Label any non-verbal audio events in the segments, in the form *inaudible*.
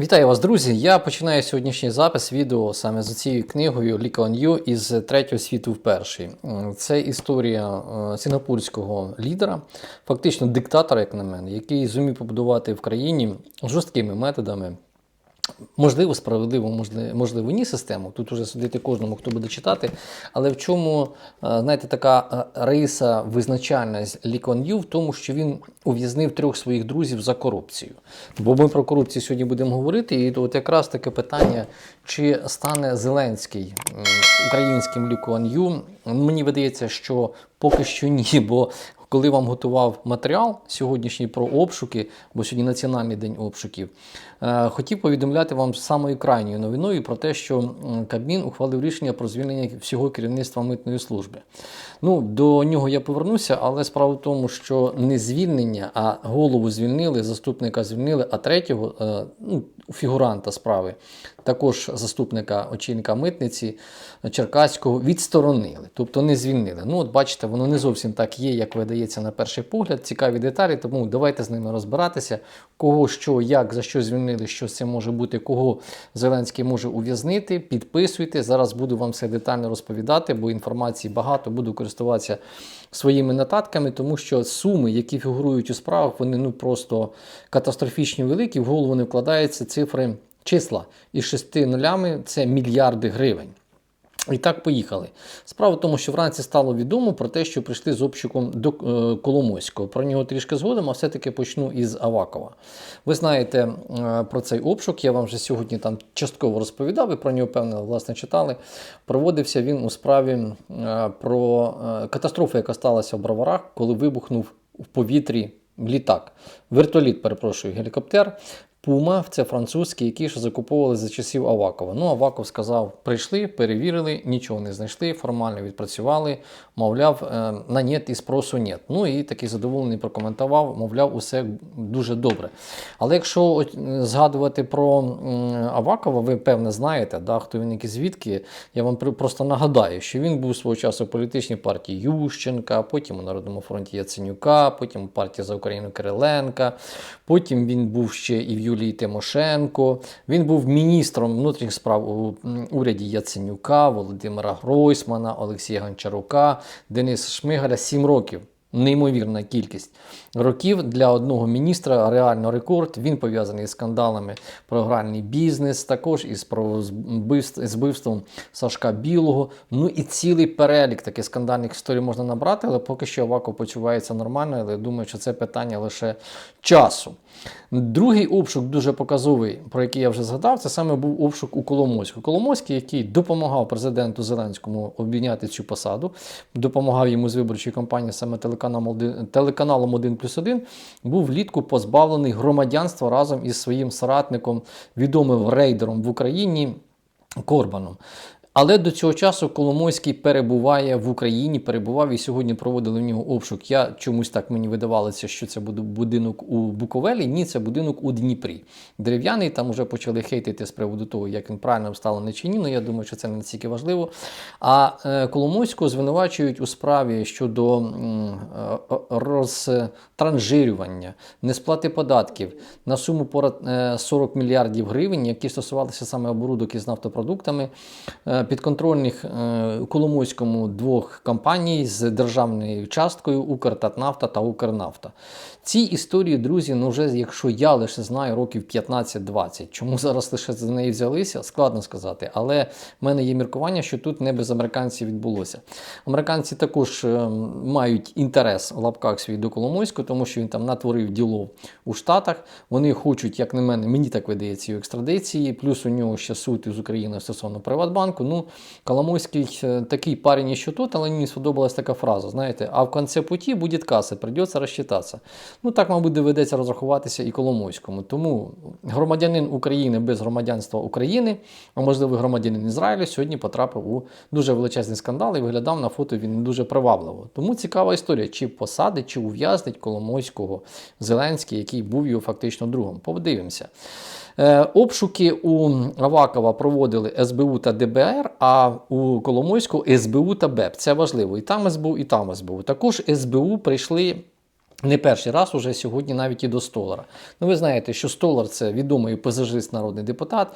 Вітаю вас, друзі! Я починаю сьогоднішній запис відео саме з цією книгою Ліка Yew із третього світу в перший. Це історія е, сінгапурського лідера, фактично диктатора, як на мене, який зумів побудувати в країні жорсткими методами. Можливо, справедливо, можливо, ні систему. Тут уже судити кожному, хто буде читати. Але в чому, е, знаєте, така е, риса визначальна з Лі Куан Ю в тому, що він ув'язнив трьох своїх друзів за корупцію. Бо ми про корупцію сьогодні будемо говорити, і от якраз таке питання, чи стане Зеленський українським Лі Куан Ю, мені видається, що поки що ні. Бо коли вам готував матеріал сьогоднішній про обшуки, бо сьогодні національний день обшуків, е, хотів повідомляти вам самою крайньою новиною про те, що Кабмін ухвалив рішення про звільнення всього керівництва митної служби. Ну, до нього я повернуся, але справа в тому, що не звільнення, а голову звільнили, заступника звільнили, а третього е, ну, фігуранта справи, також заступника очільника митниці Черкаського відсторонили, тобто не звільнили. Ну, от бачите, воно не зовсім так є, як видається на перший погляд. Цікаві деталі, тому давайте з ними розбиратися. Кого що, як, за що звільнили, що це може бути, кого Зеленський може ув'язнити. Підписуйте. Зараз буду вам все детально розповідати, бо інформації багато, буду користуватися своїми нотатками, тому що суми, які фігурують у справах, вони ну просто катастрофічно великі. В голову не вкладаються цифри числа. І шести нулями це мільярди гривень. І так поїхали. Справа в тому, що вранці стало відомо про те, що прийшли з обшуком до е, Коломойського. Про нього трішки згодом, а все-таки почну із Авакова. Ви знаєте е, про цей обшук, я вам вже сьогодні там частково розповідав, ви про нього, певно, власне, читали. Проводився він у справі е, про катастрофу, яка сталася в Броварах, коли вибухнув в повітрі літак. Вертоліт, перепрошую, гелікоптер. Пума, це французький, які ж закуповували за часів Авакова. Ну, Аваков сказав: прийшли, перевірили, нічого не знайшли, формально відпрацювали, мовляв, е, на нет і спросу нет. Ну і такий задоволений прокоментував, мовляв, усе дуже добре. Але якщо е, згадувати про Авакова, ви певне знаєте, да, хто він і звідки, я вам просто нагадаю, що він був свого часу в політичній партії Ющенка, потім у Народному фронті Яценюка, потім у партії за Україну Кириленка, потім він був ще і в Юлії Тимошенко. Він був міністром внутрішніх справ у уряді Яценюка, Володимира Гройсмана, Олексія Гончарука, Дениса Шмигаля. Сім років. Неймовірна кількість років для одного міністра реально рекорд. Він пов'язаний з скандалами про гральний бізнес, також із про збивств- з вбивством Сашка Білого. Ну і цілий перелік таких скандальних історій можна набрати, але поки що Аваков почувається нормально, але я думаю, що це питання лише часу. Другий обшук дуже показовий, про який я вже згадав, це саме був обшук у Коломойську. Коломойський, який допомагав президенту Зеленському обійняти цю посаду, допомагав йому з виборчої кампанії саме телеканалом 1, телеканалом 1 плюс 1, був влітку позбавлений громадянства разом із своїм соратником, відомим рейдером в Україні Корбаном. Але до цього часу Коломойський перебуває в Україні, перебував і сьогодні проводили в нього обшук. Я чомусь так мені видавалося, що це буде будинок у Буковелі. Ні, це будинок у Дніпрі. Дерев'яний там вже почали хейтити з приводу того, як він правильно вставлений чи ні. Ну я думаю, що це не настільки важливо. А е, Коломойського звинувачують у справі щодо е, розтранжирювання, несплати податків на суму понад е, 40 мільярдів гривень, які стосувалися саме оборудок із нафтопродуктами е, підконтрольних е, Коломойському двох компаній з державною часткою Укртатнафта та Укрнафта. Ці історії, друзі, ну вже якщо я лише знаю років 15-20. Чому зараз лише за неї взялися, складно сказати. Але в мене є міркування, що тут не без американців відбулося. Американці також е, мають інтерес в лапках свій до Коломойського, тому що він там натворив діло у Штатах. Вони хочуть, як на мене, мені так видається, екстрадиції. Плюс у нього ще суд із Україною стосовно Приватбанку. Ну, Коломойський е, такий парень, що тут, але мені сподобалась така фраза. Знаєте, а в кінці путі буде каса, придеться розчитатися. Ну так, мабуть, доведеться розрахуватися і Коломойському. Тому громадянин України без громадянства України, а можливо громадянин Ізраїлю, сьогодні потрапив у дуже величезний скандал і виглядав на фото він дуже привабливо. Тому цікава історія, чи посадить, чи ув'язнить Коломойського Зеленський, який був його фактично другом. Подивимося. Е, Обшуки у Авакова проводили СБУ та ДБР, а у Коломойського СБУ та БЕП. Це важливо. І там СБУ, і там СБУ. Також СБУ прийшли Не перший раз уже сьогодні навіть і до Столара. Ну, ви знаєте, що Столар це відомий пасажист, народний депутат,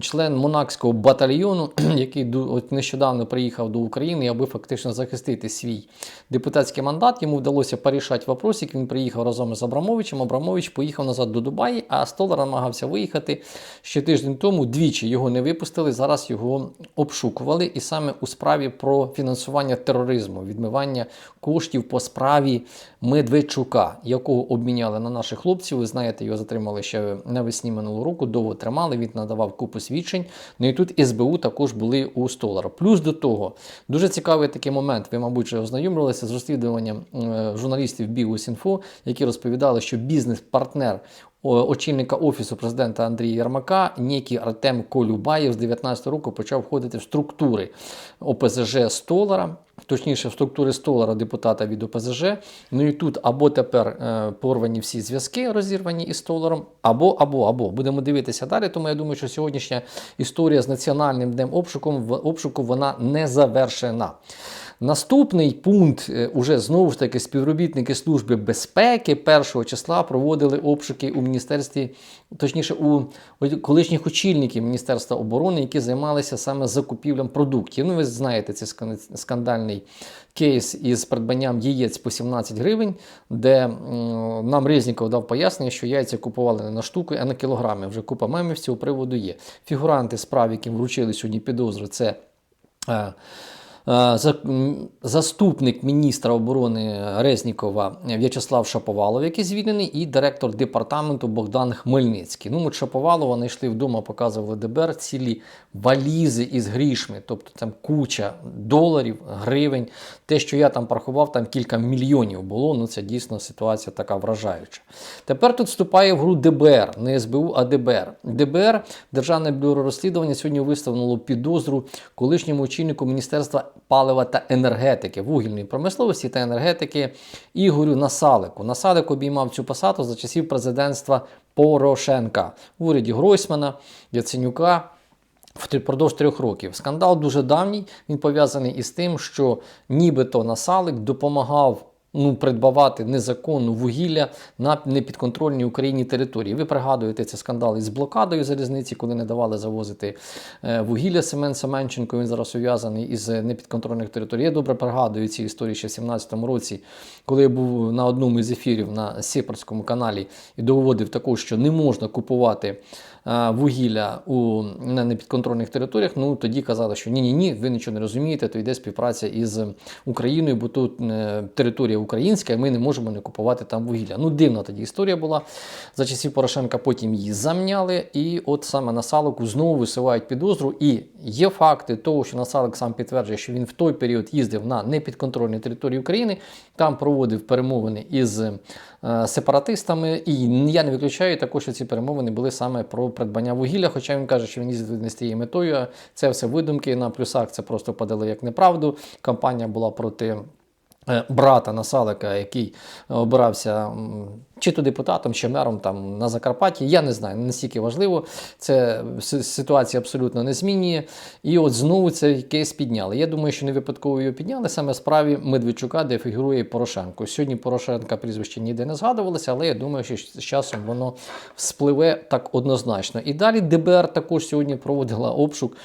член монакського батальйону, *clears throat* який от нещодавно приїхав до України, аби фактично захистити свій депутатський мандат. Йому вдалося порішати вопросик. Він приїхав разом із Абрамовичем. Абрамович поїхав назад до Дубаї, а Столар намагався виїхати ще тиждень тому. Двічі його не випустили. Зараз його обшукували. І саме у справі про фінансування тероризму, відмивання коштів по справі Медведчука, якого обміняли на наших хлопців. Ви знаєте, його затримали ще навесні минулого року, довго тримали. Він надавав купу свідчень. Ну і тут СБУ також були у Столара. Плюс до того, дуже цікавий такий момент. Ви, мабуть, вже ознайомилися з розслідуванням журналістів журналістів Бігус.Інфо, які розповідали, що бізнес-партнер очільника офісу президента Андрія Єрмака, некий Артем Колюбаєв з 19 року почав входити в структури ОПЗЖ Столара. Точніше, в структури Столара депутата від ОПЗЖ. Ну і тут або тепер е, порвані всі зв'язки, розірвані із Столаром, або, або, або. Будемо дивитися далі. Тому я думаю, що сьогоднішня історія з національним днем обшуком в обшуку вона не завершена. Наступний пункт, е, уже знову ж таки, співробітники Служби безпеки першого числа проводили обшуки у міністерстві, точніше, у колишніх очільників Міністерства оборони, які займалися саме закупівлям продуктів. Ну, ви знаєте, це скандальний кейс із придбанням яєць по 17 гривень, де нам Резніков дав пояснення, що яйця купували не на штуку, а на кілограми. Вже купа мемів з цього приводу є. Фігуранти справ, яким вручили сьогодні підозри, це. Е, Заступник міністра оборони Резнікова В'ячеслав Шаповалов, який звільнений, і директор департаменту Богдан Хмельницький. Ну, от Шаповалова знайшли вдома, показували ДБР цілі валізи із грішми, тобто там куча доларів, гривень. Те, що я там порахував, там кілька мільйонів було. Ну це дійсно ситуація така вражаюча. Тепер тут вступає в гру ДБР, не СБУ, а ДБР. ДБР, Державне бюро розслідування, сьогодні виставило підозру колишньому очільнику Міністерства палива та енергетики, вугільної промисловості та енергетики Ігорю Насалику. Насалик обіймав цю посаду за часів президентства Порошенка в уряді Гройсмана, Яценюка. Впродовж трьох років. Скандал дуже давній. Він пов'язаний із тим, що нібито Насалик допомагав ну, придбавати незаконну вугілля на непідконтрольній Україні території. Ви пригадуєте цей скандал із блокадою залізниці, коли не давали завозити е, вугілля Семен Семенченко. Він зараз ув'язаний із непідконтрольних територій. Я добре пригадую ці історії ще в 17-му році, коли я був на одному із ефірів на Сіпарському каналі і доводив також, що не можна купувати вугілля у на непідконтрольних територіях. Ну тоді казали, що ні, ні, ви нічого не розумієте, то йде співпраця із Україною, бо тут е, територія українська, і ми не можемо не купувати там вугілля. Ну, дивна тоді історія була. За часів Порошенка потім її замняли, і от саме на Салику знову висувають підозру. І є факти того, що Насалик сам підтверджує, що він в той період їздив на непідконтрольній території України, там проводив перемовини із е, сепаратистами. І я не виключаю також, що ці перемовини були саме про придбання вугілля. Хоча він каже, що він їздить не з тією метою. Це все видумки на плюсах. Це просто подали як неправду. Кампанія була проти. Е, Брата Насалика, який обирався чи то депутатом, чи мером там на Закарпатті, я не знаю, настільки важливо. Це ситуація абсолютно не змінює. І от знову цей кейс підняли. Я думаю, що не випадково його підняли саме справі Медведчука, де фігурує Порошенко. Сьогодні Порошенка прізвище ніде не згадувалося, але я думаю, що з часом воно спливе так однозначно. І далі ДБР також сьогодні проводила обшук.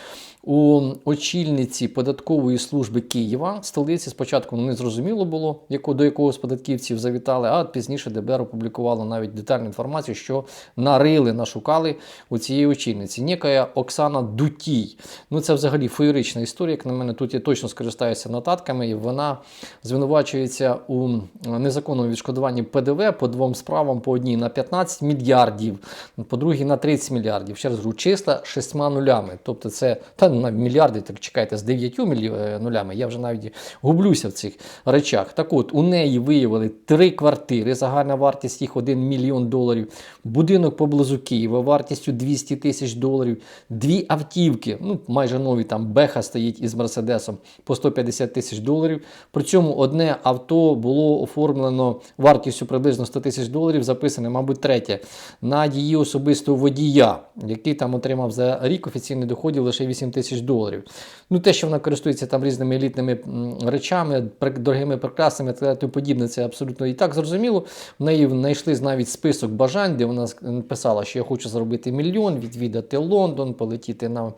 У очільниці податкової служби Києва столиці спочатку ну, не зрозуміло було, яко, до якого з податківців завітали, а пізніше ДБР опублікувало навіть детальну інформацію, що нарили, нашукали у цієї очільниці. Нікая Оксана Дутій. Ну це взагалі феєрична історія. Як на мене, тут я точно скористаюся нотатками, і вона звинувачується у незаконному відшкодуванні ПДВ по двом справам: по одній на 15 мільярдів, по другій на 30 мільярдів. Ще раз говорю, числа шістьма нулями. Тобто це та ну, навіть мільярди, так чекайте, з 9 е, нулями. Я вже навіть гублюся в цих речах. Так от, у неї виявили три квартири, загальна вартість їх 1 мільйон доларів, будинок поблизу Києва вартістю 200 тисяч доларів, дві автівки, ну майже нові там Беха стоїть із Мерседесом по 150 тисяч доларів. При цьому одне авто було оформлено вартістю приблизно 100 тисяч доларів, записане, мабуть, третє, на її особистого водія, який там отримав за рік офіційних доходів лише 8 тисяч тисяч доларів. Ну, те, що вона користується там різними елітними речами, дорогими прикрасами та тому подібне, це абсолютно і так зрозуміло. В неї знайшли навіть список бажань, де вона писала, що я хочу заробити мільйон, відвідати Лондон, полетіти на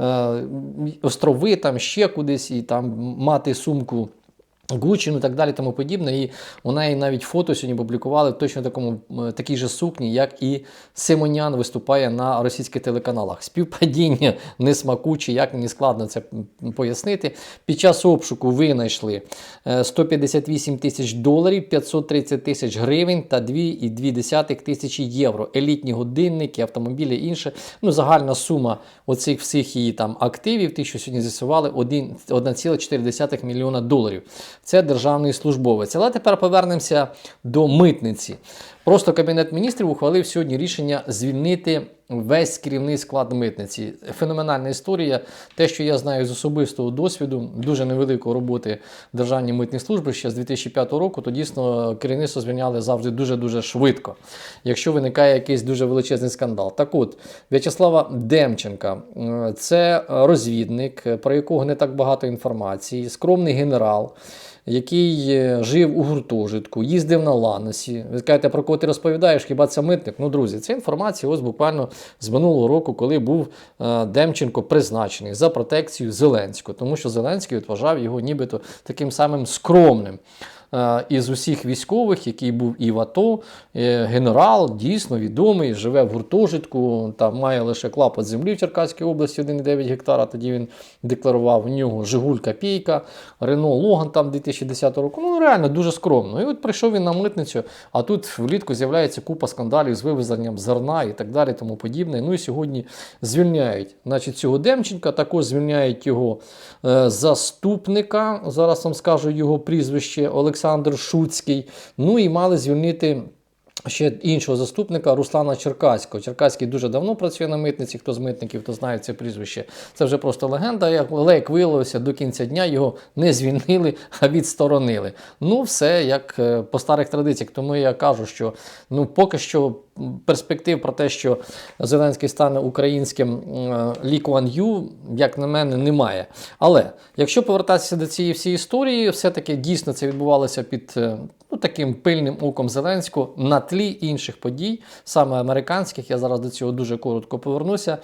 е, острови, там ще кудись, і там мати сумку. Гуччі, ну і так далі, тому подібне. І у неї навіть фото сьогодні публікували в точно такому такій же сукні, як і Симонян виступає на російських телеканалах. Співпадіння не смакучі, як мені складно це пояснити. Під час обшуку винайшли е, 158 тисяч доларів, 530 тисяч гривень та 2,2 тисячі євро. Елітні годинники, автомобілі інше. Ну, загальна сума оцих всіх її там активів, ті, що сьогодні з'ясували, один- 1,4 мільйона доларів. Це державний службовець. Але тепер повернемося до митниці. Просто Кабінет міністрів ухвалив сьогодні рішення звільнити весь керівний склад митниці. Феноменальна історія. Те, що я знаю з особистого досвіду, дуже невеликої роботи Державної митної служби ще з 2005 року, то дійсно керівництво звільняли завжди дуже-дуже швидко, якщо виникає якийсь дуже величезний скандал. Так от, В'ячеслава Демченка е, це розвідник, про якого не так багато інформації, скромний генерал який е, жив у гуртожитку, їздив на Ланосі. Ви кажете, про кого ти розповідаєш, хіба це митник? Ну, друзі, це інформація ось буквально з минулого року, коли був е, Демченко призначений за протекцію Зеленського, тому що Зеленський вважав його нібито таким самим скромним. Е, Із усіх військових, який був і в АТО, е, генерал дійсно відомий, живе в гуртожитку, там має лише клапот землі в Черкаській області 1,9 гектара. Тоді він декларував у нього Жигуль Копійка, Рено Логан там 2010 року. Ну реально дуже скромно. І от прийшов він на митницю, а тут влітку з'являється купа скандалів з вивезенням зерна і так далі, тому подібне. Ну і сьогодні звільняють значить, цього Демченка, також звільняють його е, заступника. Зараз вам скажу його прізвище Олександр Шуцький. Ну і мали звільнити. Ще іншого заступника Руслана Черкаського. Черкаський дуже давно працює на митниці. Хто з митників, хто знає це прізвище. Це вже просто легенда. Але як виявилося, до кінця дня його не звільнили, а відсторонили. Ну, все як е, по старих традиціях. Тому я кажу, що ну поки що перспектив про те, що Зеленський стане українським е, Лі Куан Ю, як на мене, немає. Але якщо повертатися до цієї всієї історії, все-таки дійсно це відбувалося під е, ну, таким пильним оком Зеленського на тлі інших подій, саме американських. Я зараз до цього дуже коротко повернуся.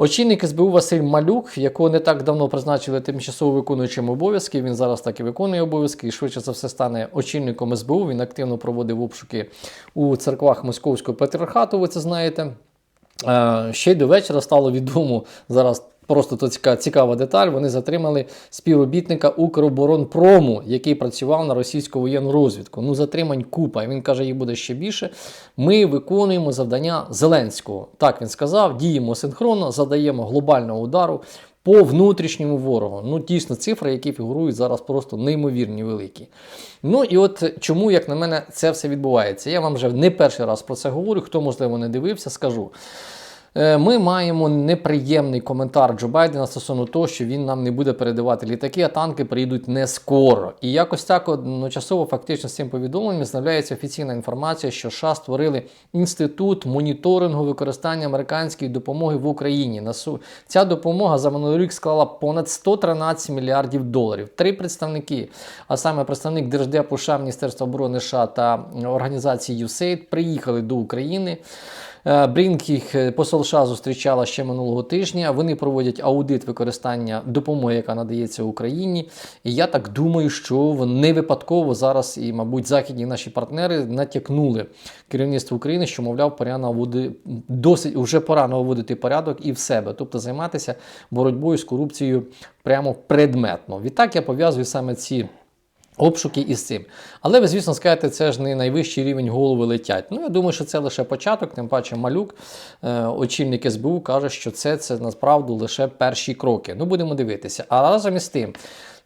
Очільник СБУ Василь Малюк, якого не так давно призначили тимчасово виконуючим обов'язки. Він зараз так і виконує обов'язки, і швидше за все стане очільником СБУ. Він активно проводив обшуки у церквах Московського патріархату. Ви це знаєте. Е, Ще й до вечора стало відомо зараз. Просто то ціка- цікава деталь. Вони затримали співробітника Укроборонпрому, який працював на російську воєнну розвідку. Ну, затримань купа. І він каже, їх буде ще більше. Ми виконуємо завдання Зеленського. Так він сказав, діємо синхронно, задаємо глобального удару по внутрішньому ворогу. Ну, дійсно, цифри, які фігурують зараз, просто неймовірні великі. Ну і от чому, як на мене, це все відбувається? Я вам вже не перший раз про це говорю. Хто, можливо, не дивився, скажу. Е, Ми маємо неприємний коментар Джо Байдена стосовно того, що він нам не буде передавати літаки, а танки приїдуть не скоро. І якось так одночасово, фактично з цим повідомленням, з'являється офіційна інформація, що США створили інститут моніторингу використання американської допомоги в Україні. Ця допомога за минулий рік склала понад 113 мільярдів доларів. Три представники, а саме представник Держдепу США, Міністерства оборони США та організації USAID, приїхали до України. Е, Брінк їх е, посол США зустрічала ще минулого тижня. Вони проводять аудит використання допомоги, яка надається Україні. І я так думаю, що не випадково зараз і, мабуть, західні наші партнери натякнули керівництво України, що, мовляв, пора наводи досить вже пора наводити порядок і в себе, тобто займатися боротьбою з корупцією прямо предметно. Відтак я пов'язую саме ці. Обшуки із цим. Але ви, звісно, скажете, це ж не найвищий рівень голови летять. Ну, я думаю, що це лише початок, тим паче малюк, е, очільник СБУ, каже, що це, це насправді лише перші кроки. Ну, будемо дивитися. А разом із тим,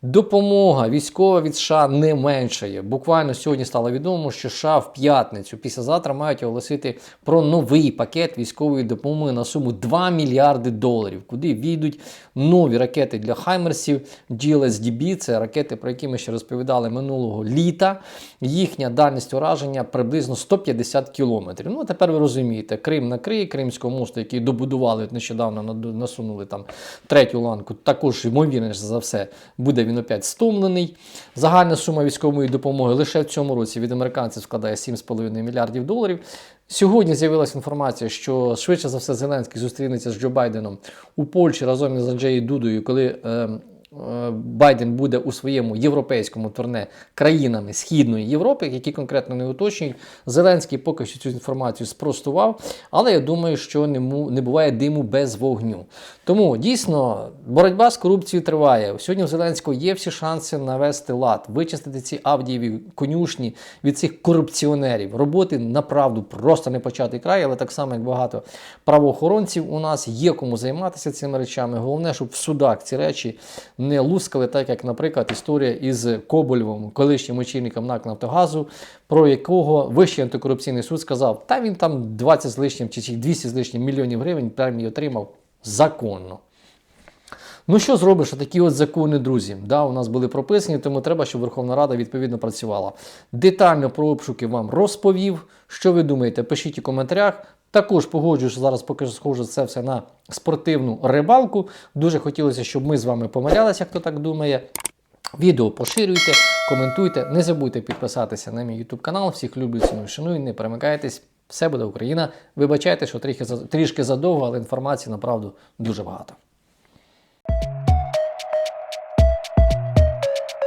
Допомога військова від США не меншає. Буквально сьогодні стало відомо, що США в п'ятницю післязавтра мають оголосити про новий пакет військової допомоги на суму 2 мільярди доларів, куди війдуть нові ракети для Хаймерсів GLSDB. Це ракети, про які ми ще розповідали минулого літа. Їхня дальність ураження приблизно 150 кілометрів. Ну а тепер ви розумієте, Крим накриє Кримського мосту, який добудували нещодавно, насунули там третю ланку. Також ймовірніше за все буде він опять стомлений. Загальна сума військової допомоги лише в цьому році від американців складає 7,5 мільярдів доларів. Сьогодні з'явилася інформація, що швидше за все Зеленський зустрінеться з Джо Байденом у Польщі разом із Анджеєю Дудою, коли е, Байден буде у своєму європейському турне країнами Східної Європи, які конкретно не уточнюють. Зеленський поки що цю інформацію спростував, але я думаю, що не, буває диму без вогню. Тому дійсно боротьба з корупцією триває. Сьогодні у Зеленського є всі шанси навести лад, вичистити ці авдієві конюшні від цих корупціонерів. Роботи направду просто не початий край, але так само як багато правоохоронців у нас є кому займатися цими речами. Головне, щоб в судах ці речі не лускали, так як, наприклад, історія із Кобольовим, колишнім очільником НАК Нафтогазу, про якого Вищий антикорупційний суд сказав, та він там 20 з лишнім чи 200 з лишнім мільйонів гривень премії отримав законно. Ну що зробиш, такі от закони, друзі, да, у нас були прописані, тому треба, щоб Верховна Рада відповідно працювала. Детально про обшуки вам розповів. Що ви думаєте? Пишіть у коментарях. Також погоджую, що зараз поки схоже це все на спортивну рибалку. Дуже хотілося, щоб ми з вами помилялися, хто так думає. Відео поширюйте, коментуйте. Не забудьте підписатися на мій YouTube канал. Всіх люблю, ціную, шаную, не перемикайтесь. Все буде Україна. Вибачайте, що трішки, трішки задовго, але інформації направду дуже багато.